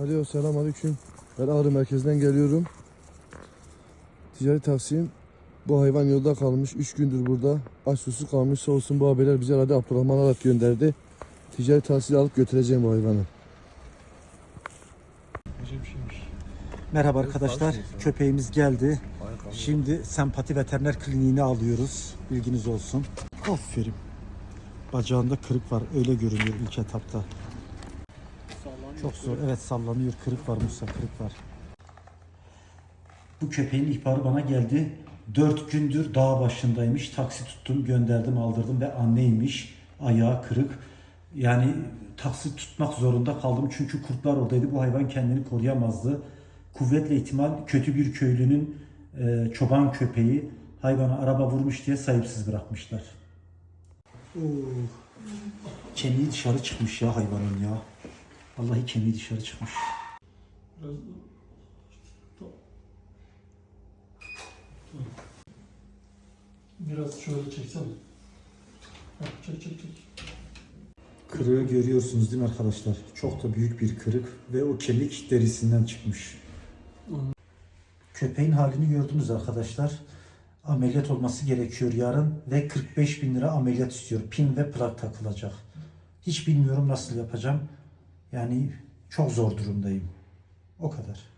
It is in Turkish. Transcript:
Alo selam aleyküm. Ben Ağrı merkezden geliyorum. Ticari taksiyim. Bu hayvan yolda kalmış. 3 gündür burada. Aç susuz kalmış. Sağ olsun bu haberler bize aradı. Abdurrahman Arat gönderdi. Ticari taksiyle alıp götüreceğim bu hayvanı. Merhaba arkadaşlar. Köpeğimiz geldi. Şimdi sempati veteriner kliniğine alıyoruz. Bilginiz olsun. Aferin. Bacağında kırık var. Öyle görünüyor ilk etapta. Çok zor. Evet sallanıyor. Kırık var Musa. Kırık var. Bu köpeğin ihbarı bana geldi. Dört gündür dağ başındaymış. Taksi tuttum, gönderdim, aldırdım ve anneymiş. Ayağı kırık. Yani taksi tutmak zorunda kaldım çünkü kurtlar oradaydı. Bu hayvan kendini koruyamazdı. Kuvvetle ihtimal kötü bir köylünün e, çoban köpeği hayvana araba vurmuş diye sahipsiz bırakmışlar. Oo. Kemiği dışarı çıkmış ya hayvanın ya. Vallahi kemiği dışarı çıkmış. Biraz şöyle çeksene. Heh, çek çek çek. Kırığı görüyorsunuz değil mi arkadaşlar? Çok da büyük bir kırık ve o kemik derisinden çıkmış. Köpeğin halini gördünüz arkadaşlar. Ameliyat olması gerekiyor yarın ve 45 bin lira ameliyat istiyor. Pin ve plak takılacak. Hiç bilmiyorum nasıl yapacağım. Yani çok zor durumdayım. O kadar.